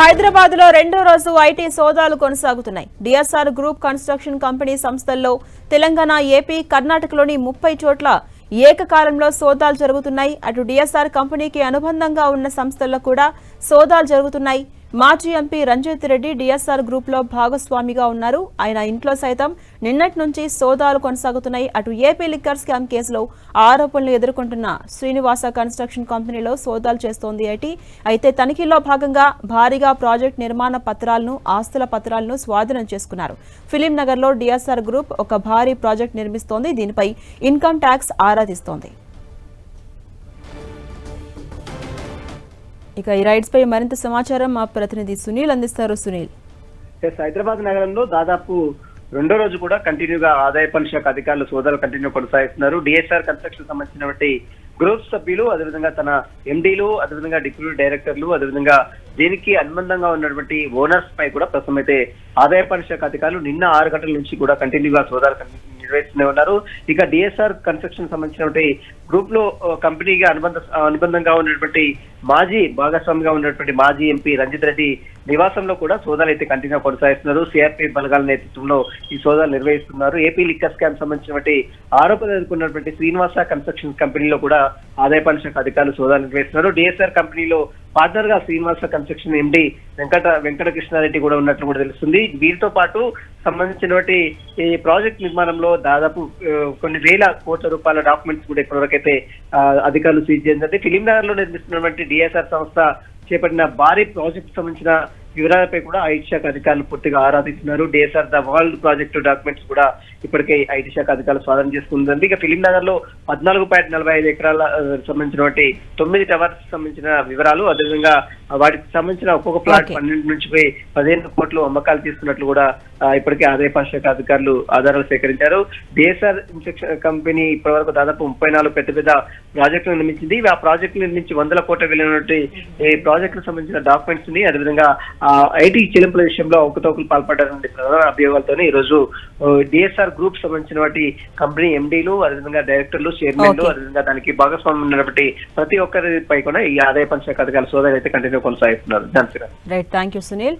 హైదరాబాద్లో రెండో రోజు ఐటీ సోదాలు కొనసాగుతున్నాయి. డిఎస్ఆర్ గ్రూప్ కన్స్ట్రక్షన్ కంపెనీ సంస్థల్లో తెలంగాణ ఏపీ కర్ణాటకలోని ముప్పై చోట్ల ఏకకాలంలో సోదాలు జరుగుతున్నాయి. అటు డిఎస్ఆర్ కంపెనీకి అనుబంధంగా ఉన్న సంస్థల్లో కూడా సోదాలు జరుగుతున్నాయి. మాజీ ఎంపీ రంజిత్ రెడ్డి డిఎస్ఆర్ గ్రూప్లో భాగస్వామిగా ఉన్నారు. ఆయన ఇంట్లో సైతం నిన్నటి నుంచి సోదాలు కొనసాగుతున్నాయి. అటు ఏపీ లిక్కర్ స్కామ్ కేసులో ఆరోపణలు ఎదుర్కొంటున్న శ్రీనివాస కన్స్ట్రక్షన్ కంపెనీలో సోదాలు చేస్తోంది ఐటీ. అయితే తనిఖీలో భాగంగా భారీగా ప్రాజెక్ట్ నిర్మాణ పత్రాలను ఆస్తుల పత్రాలను స్వాధీనం చేసుకున్నారు. ఫిలిం నగర్లో డిఎస్ఆర్ గ్రూప్ ఒక భారీ ప్రాజెక్ట్ నిర్మిస్తోంది. దీనిపై ఇన్కమ్ ట్యాక్స్ ఆరా తీస్తోంది ఇక ఈ రైడ్స్ పై మరింత సమాచారం మా ప్రతినిధి సునీల్ అందిస్తారు. సునీల్. హైదరాబాద్ నగరంలో దాదాపు రెండో రోజు కూడా కంటిన్యూగా ఆదాయ పన్ను శాఖ అధికారులు సోదాలు కంటిన్యూ కొనసాగిస్తున్నారు. డిఎస్ఆర్ కన్స్ట్రక్షన్ సంబంధించినటువంటి గ్రూప్ సభ్యులు అదేవిధంగా తన ఎండీలు అదేవిధంగా డిప్యూటీ డైరెక్టర్లు అదేవిధంగా దీనికి అనుబంధంగా ఉన్నటువంటి ఓనర్స్ పై కూడా ప్రస్తుతం అయితే ఆదాయ పన్ను శాఖ అధికారులు నిన్న ఆరు గంటల నుంచి కూడా కంటిన్యూగా సోదాలు కన్- ఉన్నారు. ఇక డిఎస్ఆర్ కన్స్ట్రక్షన్ సంబంధించినటువంటి గ్రూప్లో ఆ, కంపెనీగా అనుబంధ అనుబంధంగా ఉన్నటువంటి మాజీ భాగస్వామిగా ఉన్నటువంటి మాజీ ఎంపీ రంజిత్ రెడ్డి నివాసంలో కూడా సోదాలు అయితే కంటిన్యూ కొనసాగిస్తున్నారు. సిఆర్పి బలగాల నేతృత్వంలో ఈ సోదాలు నిర్వహిస్తున్నారు. ఏపీ లిక్కర్ స్కామ్ సంబంధించినటువంటి ఆరోపణలు ఎదుర్కొన్నటువంటి శ్రీనివాస కన్స్ట్రక్షన్ కంపెనీలో కూడా ఆదాయ పన్ను శాఖ అధికారులు సోదాలు నిర్వహిస్తున్నారు. డిఎస్ఆర్ కంపెనీలో పార్ట్నర్గా శ్రీనివాస కన్స్ట్రక్షన్ ఎండి వెంకట వెంకటకృష్ణారెడ్డి కూడా ఉన్నట్లు కూడా తెలుస్తుంది. వీరితో పాటు సంబంధించినటువంటి ఈ ప్రాజెక్ట్ నిర్మాణంలో దాదాపు కొన్ని వేల కోట్ల రూపాయల డాక్యుమెంట్స్ కూడా ఇప్పటివరకైతే అధికారులు సీజ్ చేసింది ఫిలిం నగర్లో నిర్మిస్తున్నటువంటి డిఎస్ఆర్ సంస్థ చేపట్టిన భారీ ప్రాజెక్ట్ సంబంధించిన వివరాలపై కూడా ఐటీ శాఖ అధికారులు పూర్తిగా ఆరాధిస్తున్నారు DSR the world project documents కూడా ఇప్పటికే ఐటీ శాఖ అధికారులు స్వాధీనం చేసుకుంటుంది. ఇక ఫిలిం నగర్లో పద్నాలుగు పాయింట్ నలభై ఐదు ఎకరాల సంబంధించినటువంటి తొమ్మిది టవర్స్ సంబంధించిన వివరాలు అదేవిధంగా వాటికి సంబంధించిన ఒక్కొక్క ప్లాట్. పన్నెండు నుంచి పోయి పదిహేను కోట్లు అమ్మకాలు తీసుకున్నట్లు కూడా ఇప్పటికే ఆదాయ పన్ను శాఖ అధికారులు ఆధారాలు సేకరించారు. డిఎస్ఆర్ ఇన్స్ట్రక్షన్ కంపెనీ ఇప్పటివరకు దాదాపు ముప్పై నాలుగు పెద్ద పెద్ద ప్రాజెక్టులు నిర్మించింది. ఇవి ఆ ప్రాజెక్టుల నుంచి వందల కోట్ల విలువైనటువంటి ఈ ప్రాజెక్టులకు సంబంధించిన డాక్యుమెంట్స్ని అదేవిధంగా ఐటీ చెల్లింపుల విషయంలో అవకతవకలు పాల్పడ్డారనే ప్రధాన అభియోగాలతో ఈ రోజు డిఎస్ఆర్ గ్రూప్ సంబంధించిన వాటి కంపెనీ ఎండీలు అదేవిధంగా డైరెక్టర్లు చైర్మన్లు. అదేవిధంగా దానికి భాగస్వామ్యం ఉన్నటువంటి ప్రతి ఒక్కరిపై కూడా ఈ ఆదాయ పన్ను శాఖ అధికారులు సోదరు అయితే కంటిన్యూ కొనసాగిస్తున్నారు. Right thank you Sunil